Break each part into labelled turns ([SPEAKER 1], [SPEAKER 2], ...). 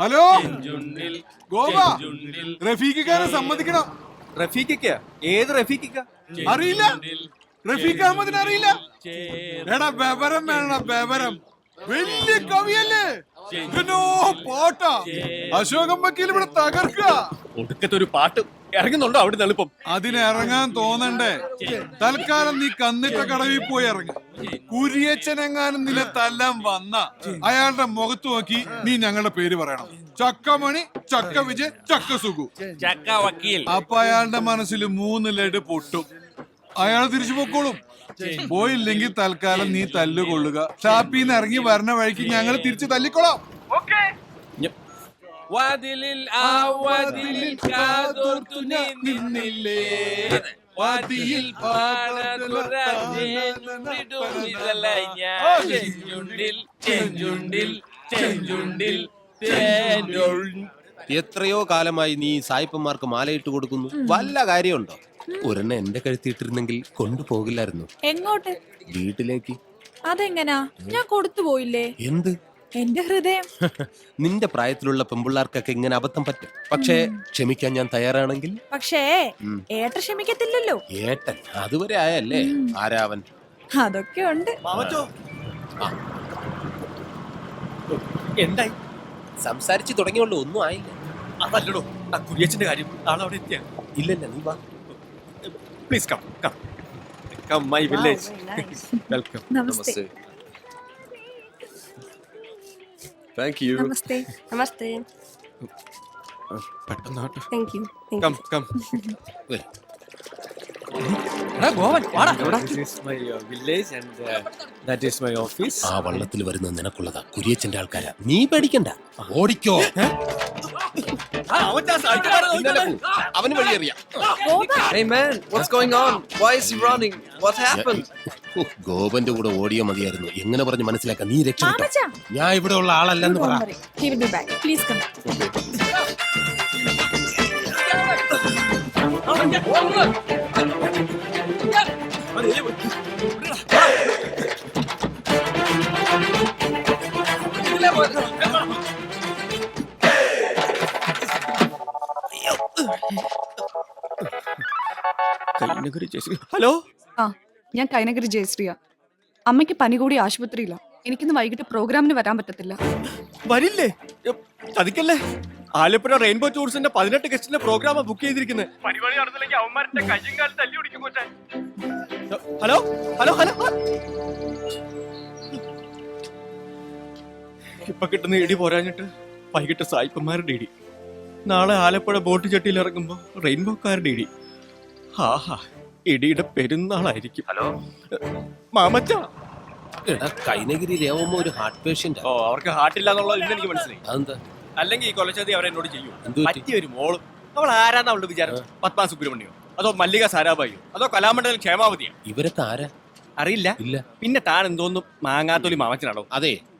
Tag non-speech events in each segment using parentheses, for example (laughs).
[SPEAKER 1] Hello? Goa റഫീഖിക്കാരെ സമ്മതിക്കണം.
[SPEAKER 2] റഫീഖിക്ക? ഏത് റഫീഖിക്ക?
[SPEAKER 1] അറിയില്ല. റഫീഖ് അഹമ്മദിനെ അറിയില്ല. എടാ ബബരം വേണം ബബരം വലിയ കവിയല്ലേ? പാട്ടാ. അശോകം വക്കീൽ ഇവിടെ തകർക്കുക.
[SPEAKER 2] ഒടുക്കത്തെ ഒരു പാട്ട്. ഇറങ്ങുന്നുണ്ടോ അവിടെ എളുപ്പം?
[SPEAKER 1] അതിന് ഇറങ്ങാൻ തോന്നണ്ടേ. തൽക്കാലം നീ കന്നിട്ട കടവിൽ പോയി ഇറങ്ങ. കുരിയച്ചനെങ്ങാനും നില തല്ലാൻ വന്ന അയാളുടെ മുഖത്ത് നോക്കി നീ ഞങ്ങളുടെ പേര് പറയണം. ചക്കമണി ചക്ക വിജയ് ചക്ക സുഖു
[SPEAKER 3] ചക്ക വക്കീൽ.
[SPEAKER 1] അപ്പൊ അയാളുടെ മനസ്സിൽ മൂന്ന് ലഡ് പൊട്ടും. അയാൾ തിരിച്ചു പൊക്കോളും. പോയില്ലെങ്കിൽ തൽക്കാലം നീ തല്ലുകൊള്ളുക. ഷാപ്പിന്ന് ഇറങ്ങി വരണ വഴിക്ക് ഞങ്ങൾ തിരിച്ചു തല്ലിക്കൊള്ളാം.
[SPEAKER 2] ഞ-
[SPEAKER 3] വാതിലിൽ ആ വാതിലിൽ കാതോർത്തു നീ നിന്നില്ലേ? വാതിയിൽ ഞാൻ ചെഞ്ചുണ്ടിൽ ചെഞ്ചുണ്ടിൽ ചെഞ്ചുണ്ടിൽ തേനുൾ-
[SPEAKER 4] എത്രയോ കാലമായി നീ സായിപ്പന്മാർക്ക് മാലയിട്ട് കൊടുക്കുന്നു. വല്ല കാര്യമുണ്ടോ? ഒരെണ്ണ എന്റെ കഴുത്തിട്ടിരുന്നെങ്കിൽ കൊണ്ടുപോകില്ലായിരുന്നു.
[SPEAKER 5] എങ്ങോട്ട്?
[SPEAKER 4] വീട്ടിലേക്ക്.
[SPEAKER 5] അതെങ്ങനാ? ഞാൻ കൊടുത്തു പോയില്ലേ?
[SPEAKER 4] എന്ത്?
[SPEAKER 5] എന്റെ ഹൃദയം. (laughs)
[SPEAKER 4] നിന്റെ പ്രായത്തിലുള്ള പെമ്പിള്ളാർക്കൊക്കെ ഇങ്ങനെ അബദ്ധം പറ്റും. പക്ഷേ ക്ഷമിക്കാൻ ഞാൻ തയ്യാറാണെങ്കിൽ?
[SPEAKER 5] പക്ഷേ. ഏട്ട ക്ഷമിക്കത്തില്ലല്ലോ.
[SPEAKER 4] ഏട്ടൻ? അതുവരെ ആയല്ലേ? ആരാവൻ?
[SPEAKER 5] അതൊക്കെ ഉണ്ട്.
[SPEAKER 2] മാമച്ചോ. എന്തായി?
[SPEAKER 4] സംസാരിച്ചു തുടങ്ങിയുള്ളൂ ഒന്നും ആയില്ല.
[SPEAKER 2] അതല്ലടോ ആ കുരിയച്ചന്റെ കാര്യം. നാളെ അവിടെ എത്തിയ?
[SPEAKER 4] ഇല്ലല്ല നീ വാ.
[SPEAKER 2] Please come come come my village welcome
[SPEAKER 5] namaste.
[SPEAKER 2] Thank you
[SPEAKER 5] നമസ്തേ
[SPEAKER 6] നമസ്തേ
[SPEAKER 2] പെട്ടെന്നാട്ടെ
[SPEAKER 6] thank you
[SPEAKER 2] come come This is my uh, village and uh, that is my office.
[SPEAKER 4] ആ വള്ളത്തിൽ വരുന്ന നിനക്കുള്ളതാ കുരിയച്ചന്റെ ആൾക്കാരാ നീ പേടിക്കണ്ട ഓടിക്കോ. അവന് വഴിയറിയാം
[SPEAKER 7] Hey man, what's going on? Why is he running? What happened?
[SPEAKER 4] ഓ, ഗോപന്റെ കൂടെ ഓടിയോ മതിയായിരുന്നു. എങ്ങനെ പറഞ്ഞ് മനസ്സിലാക്കാൻ നീ രക്ഷപ്പെട്ടോ ഞാൻ ഇവിടെ ഉള്ള ആളല്ലെന്ന് പറ.
[SPEAKER 5] Please come
[SPEAKER 2] hello?
[SPEAKER 8] ഞാൻ കൈനഗിരി ജയശ്രീയ. അമ്മയ്ക്ക് പനി കൂടി ആശുപത്രിയില്ല എനിക്കിന്ന് വൈകിട്ട് പ്രോഗ്രാമിന് വരാൻ പറ്റത്തില്ല.
[SPEAKER 2] വരില്ലേ? അതിക്കല്ലേ ചതിക്കല്ലേ? ആലപ്പുഴ റെയിൻബോ ടൂറിസ്റ്റിന്റെ പതിനെട്ട് ഗസ്റ്റിന്റെ പ്രോഗ്രാം ബുക്ക് ചെയ്തിരിക്കുന്നത് പരിപാടി നടന്നില്ലെങ്കിൽ അവന്മാരുടെ കയ്യും കാലം തല്ലി പിടിക്കും കൊച്ചേ. ഹലോ? Hello hello? ഇപ്പൊ കിട്ടുന്ന ഇടി പോരാഞ്ഞിട്ട് വൈകിട്ട് സായിപ്പന്മാരുടെ ഇടി. നാളെ ആലപ്പുഴ ബോട്ട് ചട്ടിയിൽ ഇറങ്ങുമ്പോ റെയിൻബോക്കാരുടെ ഇടി. ആഹാ. ഇടിയുടെ പെരുന്നാളായിരിക്കും. ഹലോ? മാമച്ച.
[SPEAKER 4] എടാ കൈനഗിരി രേവമ്മ ഒരു ഹാർട്ട് പേഷ്യന്റ്
[SPEAKER 2] ഓ അവർക്ക് ഹാർട്ടില്ല എന്നുള്ളത് ഇന്ന് എനിക്ക് മനസ്സിലായി.
[SPEAKER 4] അതെന്താ?
[SPEAKER 2] അല്ലെങ്കിൽ ഈ കൊലച്ചതി അവരെന്നോട് ചെയ്യും.
[SPEAKER 4] എന്ത് പറ്റി?
[SPEAKER 2] പറ്റിയ ഒരു മോളും. അവൾ ആരാന്ന് അവളുടെ വിചാരം? പത്മാ സുബ്രഹ്മണ്യോ? അതോ മല്ലിക സാരാഭായിയോ? അതോ കലാമണ്ഡലം ക്ഷേമാവതിയോ?
[SPEAKER 4] ഇവരൊക്കെ ആരാ
[SPEAKER 2] അറിയില്ല.
[SPEAKER 4] ഇല്ല.
[SPEAKER 2] പിന്നെ താൻ എന്തോന്നും മാങ്ങാത്തൊലി മാമച്ചനാണോ?
[SPEAKER 4] അതെ.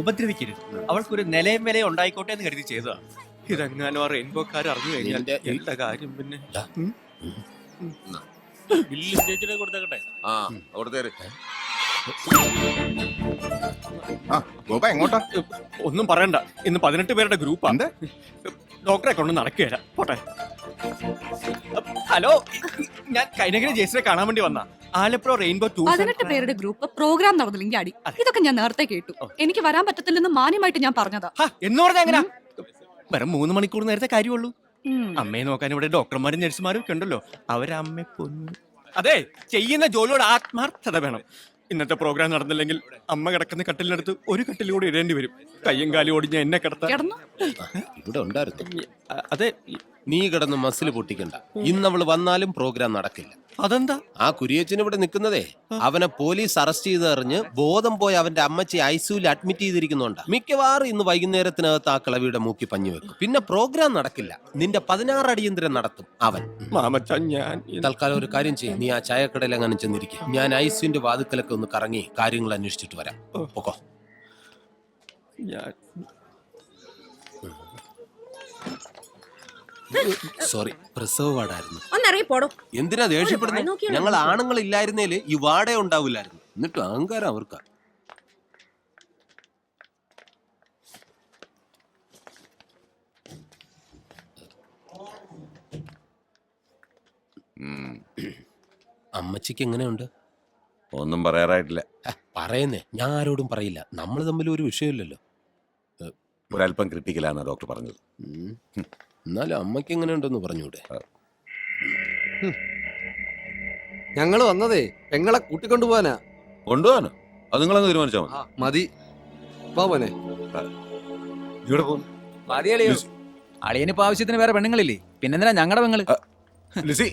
[SPEAKER 2] ഉപദ്രവിക്കരുത്. അവൾക്കൊരു നിലയും വിലയും ഉണ്ടായിക്കോട്ടെ എന്ന് കരുതി ചെയ്തതാ. ഇതെങ്ങാനും ആ റെയിൻബോക്കാർ അറിഞ്ഞു കഴിഞ്ഞാൽ എന്താ കാര്യം പിന്നെ?
[SPEAKER 3] ബില്ല് കൊടുത്തേക്കട്ടെ.
[SPEAKER 1] ആ ഗോപ എങ്ങോട്ടാ?
[SPEAKER 2] ഒന്നും പറയണ്ട. ഇന്ന് പതിനെട്ട് പേരുടെ ഗ്രൂപ്പാ.
[SPEAKER 1] എന്ത്?
[SPEAKER 2] ഡോക്ടറെ കൊണ്ട് നടക്കുകയല്ല പോട്ടെ. ഹലോ. ഞാൻ കൈനഗിരി ജയസിനെ കാണാൻ വേണ്ടി വന്ന. ആലപ്പുഴ റെയിൻബോ ടൂർ
[SPEAKER 8] പതിനെട്ട് പേരുടെ ഗ്രൂപ്പ് പ്രോഗ്രാം നടന്നില്ലെങ്കിൽ അടി. ഇതൊക്കെ ഞാൻ നേരത്തെ കേട്ടു. എനിക്ക് വരാൻ പറ്റത്തില്ലെന്ന് മാന്യമായിട്ട് ഞാൻ പറഞ്ഞതാ.
[SPEAKER 2] എന്ന് പറഞ്ഞാ എങ്ങനെ? വെറും മൂന്ന് മണിക്കൂർ നേരത്തെ കാര്യമുള്ളൂ. അമ്മയെ നോക്കാൻ ഇവിടെ ഡോക്ടർമാരും നഴ്സുമാരും ഒക്കെ ഉണ്ടല്ലോ. അവരമ്മ കൊന്നു അതെ ചെയ്യുന്ന ജോലിയോട് ആത്മാർത്ഥത വേണം. ഇന്നത്തെ പ്രോഗ്രാം നടന്നില്ലെങ്കിൽ അമ്മ കിടക്കുന്ന കട്ടിലിനടുത്ത് ഒരു കട്ടിൽ കൂടി ഇടേണ്ടി വരും. കയ്യും കാലും ഞാൻ എന്നെ
[SPEAKER 8] കിടത്താ.
[SPEAKER 4] ഇവിടെ ഉണ്ടായിരുന്നു.
[SPEAKER 2] അതെ
[SPEAKER 4] നീ കിടന്ന് മസിൽ പൊട്ടിക്കണ്ട. ഇന്നവൾ വന്നാലും പ്രോഗ്രാം നടക്കില്ല.
[SPEAKER 2] അതെന്താ?
[SPEAKER 4] ആ കുരിയച്ചൻ ഇവിടെ നിൽക്കുന്നതേ. അവനെ പോലീസ് അറസ്റ്റ് ചെയ്ത് അറിഞ്ഞ് ബോധം പോയ അവന്റെ അമ്മച്ചി ഐസിയുയിൽ അഡ്മിറ്റ് ചെയ്തിരിക്കുന്നുണ്ട്. മിക്കവാറും ഇന്ന് വൈകുന്നേരത്തിനകത്ത് ആ കിളവിയുടെ മൂക്കി പഞ്ഞു വെക്കും. പിന്നെ പ്രോഗ്രാം നടക്കില്ല. നിന്റെ പതിനാറ് അടിയന്തരം നടത്തും അവൻ.
[SPEAKER 2] മാമച്ച ഞാൻ
[SPEAKER 4] തൽക്കാലം ഒരു കാര്യം ചെയ്യും. നീ ആ ചായക്കടയിൽ അങ്ങനെ ചെന്നിരിക്കും. ഞാൻ ഐസിയുന്റെ വാതുക്കലൊക്കെ ഒന്ന് കറങ്ങി കാര്യങ്ങൾ അന്വേഷിച്ചിട്ട് വരാം. ഓക്കോ
[SPEAKER 2] ഞാൻ
[SPEAKER 4] സോറി പ്രസവ വാടായിരുന്നു
[SPEAKER 6] ഒന്നറിയ പോടോ
[SPEAKER 4] എന്തിനാ ദേഷ്യപ്പെടുന്നത് ഞങ്ങൾ ആണുങ്ങൾ ഇല്ലായിരുന്നേൽ ഈ വാടേ ഉണ്ടാവില്ലായിരുന്നു എന്നിട്ട് അഹങ്കാരം അവർക്കാ. അമ്മച്ചിക്ക് എങ്ങനെയുണ്ട്
[SPEAKER 9] ഒന്നും പറയാറായിട്ടില്ല.
[SPEAKER 4] പറയുന്നേ ഞാൻ ആരോടും പറയില്ല. നമ്മൾ തമ്മിൽ ഒരു വിഷയമില്ലല്ലോ.
[SPEAKER 9] ഒരല്പം ക്രിട്ടിക്കലാണ് ഡോക്ടർ പറഞ്ഞത്.
[SPEAKER 4] എന്നാലും അമ്മയ്ക്ക് എങ്ങനെയുണ്ടെന്ന് പറഞ്ഞൂടെ?
[SPEAKER 7] ഞങ്ങൾ വന്നതേ പെങ്ങളെ കൂട്ടിക്കൊണ്ടുപോവാനാ. കൊണ്ടുപോവാനോ?
[SPEAKER 9] കൊണ്ടുപോകാനോ അത് നിങ്ങളങ്ങ് തീരുമാനിച്ചാ മതി.
[SPEAKER 7] ആ, മതി. വാ പോനെ
[SPEAKER 9] ഇവിടെ പോകുന്നു
[SPEAKER 10] മതിയളിയോ അളിയനിപ്പോ ആവശ്യത്തിന് വേറെ പെണ്ണുങ്ങളില്ലേ? പിന്നെന്തിനാ ഞങ്ങളുടെ പെങ്ങൾ?
[SPEAKER 9] ലിസി.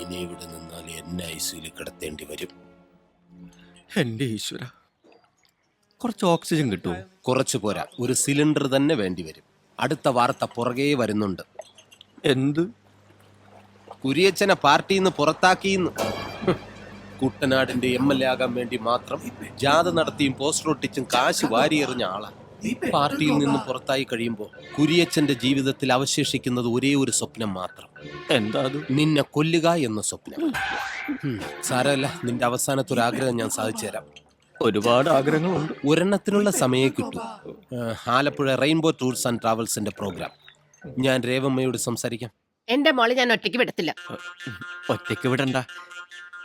[SPEAKER 4] ഇനി ഇവിടെ നിന്നാൽ എന്നെ ഐസിയിൽ കിടത്തേണ്ടി വരും.
[SPEAKER 2] എന്റെ ഈശ്വര. കുറച്ച് ഓക്സിജൻ കിട്ടുമോ
[SPEAKER 4] കുറച്ചു പോരാ. ഒരു സിലിണ്ടർ തന്നെ വേണ്ടി വരും. അടുത്ത വാർത്ത പുറകെ വരുന്നുണ്ട്.
[SPEAKER 2] എന്ത്?
[SPEAKER 4] കുരിയച്ചനെ പാർട്ടിയിൽ നിന്ന് പുറത്താക്കിയെന്ന്. കുട്ടനാടിന്റെ എം എൽ എ ആകാൻ വേണ്ടി മാത്രം ജാഥ നടത്തിയും പോസ്റ്റർ ഒട്ടിച്ചും കാശ് വാരിയെറിഞ്ഞ ആളാ. പാർട്ടിയിൽ നിന്ന് പുറത്തായി കഴിയുമ്പോൾ കുരിയച്ചന്റെ ജീവിതത്തിൽ അവശേഷിക്കുന്നത് ഒരേ ഒരു സ്വപ്നം മാത്രം.
[SPEAKER 2] എന്താ
[SPEAKER 4] നിന്നെ കൊല്ലുക എന്ന സ്വപ്നം. സാരല്ല സാരമല്ല നിന്റെ അവസാനത്തെ ഒരു ആഗ്രഹം ഞാൻ സാധിച്ചു തരാം
[SPEAKER 2] ഒരുപാട് ആഗ്രഹങ്ങളുണ്ട്.
[SPEAKER 4] ഒരെണ്ണത്തിനുള്ള സമയം കിട്ടും. ആലപ്പുഴ റെയിൻബോ ടൂർസ് ആൻഡ് ട്രാവൽസിന്റെ പ്രോഗ്രാം. ഞാൻ രേവമ്മയോട് സംസാരിക്കാം.
[SPEAKER 6] എന്റെ മോളെ ഞാൻ ഒറ്റയ്ക്ക് വിടത്തില്ല.
[SPEAKER 2] ഒറ്റയ്ക്ക് വിടണ്ട.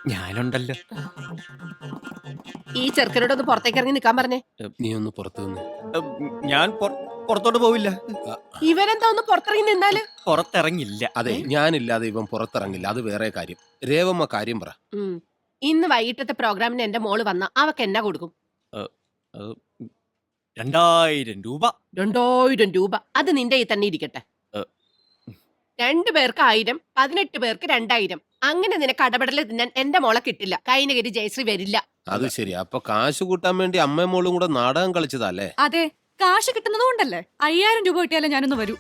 [SPEAKER 2] ഞാനുണ്ടല്ലോ.
[SPEAKER 6] ഈ ചെറുക്കനോട് ഒന്ന് പുറത്തേക്ക് ഇറങ്ങി നിൽക്കാൻ പറഞ്ഞേ.
[SPEAKER 4] നീ ഒന്ന് പുറത്തു നിന്ന്.
[SPEAKER 2] ഉം, ഞാൻ പുറ- പുറത്തോട്ട് പോവില്ല.
[SPEAKER 6] ഇവരെന്താ ഒന്ന് പുറത്തിറങ്ങി നിന്നാൽ?
[SPEAKER 2] പുറത്തിറങ്ങില്ല.
[SPEAKER 4] അതെ ഞാനില്ലാതെ ഇവൻ പുറത്തിറങ്ങില്ല. അത് വേറെ കാര്യം. രേവമ്മ കാര്യം പറ.
[SPEAKER 6] ഉം. ഇന്ന് വൈകിട്ടത്തെ പ്രോഗ്രാമിന് എന്റെ മോൾ വന്ന അവക്ക് എന്നാ കൊടുക്കും?
[SPEAKER 2] രണ്ടായിരം രൂപ.
[SPEAKER 6] രണ്ടായിരം രൂപ. അത് നിന്റെ ഈ തന്നെ ഇരിക്കട്ടെ. രണ്ടു പേർക്ക് ആയിരം പതിനെട്ട് പേർക്ക് രണ്ടായിരം. അങ്ങനെ നിനക്ക് അടപടൽ തിന്നാൻ എന്റെ മോളെ കിട്ടില്ല. കൈനഗിരി ജയശ്രീ വരില്ല.
[SPEAKER 4] അത് ശരി. അപ്പൊ കാശ് കൂട്ടാൻ വേണ്ടി അമ്മയും മോളും കൂടെ നാടകം കളിച്ചതല്ലേ?
[SPEAKER 8] അതെ. കാശ് കിട്ടുന്നത് കൊണ്ടല്ലേ? അയ്യായിരം രൂപ കിട്ടിയാലേ ഞാനൊന്ന് വരൂ.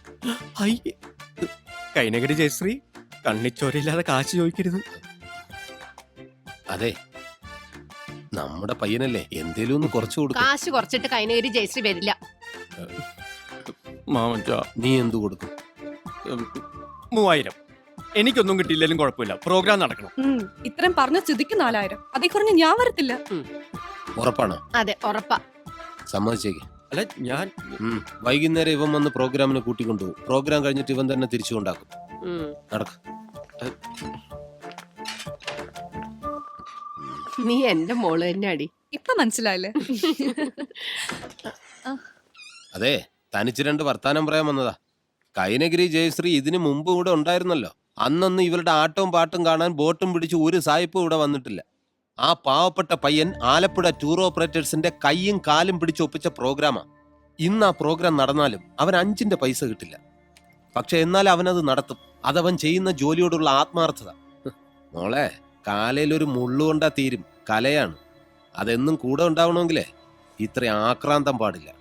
[SPEAKER 2] കൈനഗിരി കൈനഗരി ജയശ്രീ കണ്ണിച്ചോരയില്ലാതെ കാശ് ചോദിക്കരുത്.
[SPEAKER 4] അതെ. നമ്മുടെ പയ്യനല്ലേ എന്തേലും ഒന്ന് കുറച്ചു കൊടുക്കും.
[SPEAKER 6] കാശ് കുറച്ചിട്ട് കൈനേരി ജയശ്രീ വരില്ല.
[SPEAKER 2] മാമച്ച.
[SPEAKER 4] നീ എന്തു കൊടുക്കും?
[SPEAKER 2] മൂവായിരം. എനിക്കൊന്നും കിട്ടിയില്ലെങ്കിലും കുഴപ്പമില്ല. പ്രോഗ്രാം നടക്കണം.
[SPEAKER 8] ഉം, ഇത്രയും പറഞ്ഞ സ്ഥിതിക്ക് നാലായിരം. അതേ കുറഞ്ഞ് ഞാൻ വരത്തില്ല.
[SPEAKER 4] ഉറപ്പാണോ?
[SPEAKER 6] അതെ ഉറപ്പാ.
[SPEAKER 4] സമ്മതിച്ചേക്ക്.
[SPEAKER 2] അല്ല ഞാൻ
[SPEAKER 4] ഉം. വൈകുന്നേരം ഇവൻ വന്ന് പ്രോഗ്രാമിന് കൂട്ടിക്കൊണ്ടുപോകും പ്രോഗ്രാം കഴിഞ്ഞിട്ട് ഇവൻ തന്നെ തിരിച്ചു കൊണ്ടാക്കും. നടക്ക.
[SPEAKER 6] നീ എന്റെ മോൾ തന്നെ അടി
[SPEAKER 8] ഇപ്പൊ മനസ്സിലായില്ലേ?
[SPEAKER 4] അതെ തനിച്ച് രണ്ട് വർത്താനം പറയാൻ വന്നതാ. കൈനഗിരി ജയശ്രീ ഇതിനു മുമ്പ് ഇവിടെ ഉണ്ടായിരുന്നല്ലോ. അന്നൊന്നും ഇവരുടെ ആട്ടവും പാട്ടും കാണാൻ ബോട്ടും പിടിച്ച് ഒരു സായിപ്പും ഇവിടെ വന്നിട്ടില്ല. ആ പാവപ്പെട്ട പയ്യൻ ആലപ്പുഴ ടൂർ ഓപ്പറേറ്റേഴ്സിന്റെ കൈയും കാലും പിടിച്ച് ഒപ്പിച്ച പ്രോഗ്രാമാ. ഇന്ന് ആ പ്രോഗ്രാം നടന്നാലും അവൻ അഞ്ചിന്റെ പൈസ കിട്ടില്ല. പക്ഷെ എന്നാൽ അവനത് നടത്തും. അതവൻ ചെയ്യുന്ന ജോലിയോടുള്ള ആത്മാർത്ഥത. മോളെ കാലയിലൊരു മുള്ളുകൊണ്ടാ തീരും. കലയാണ്. അതെന്നും കൂടെ ഉണ്ടാവണമെങ്കിലേ ഇത്ര ആക്രാന്തം പാടില്ല.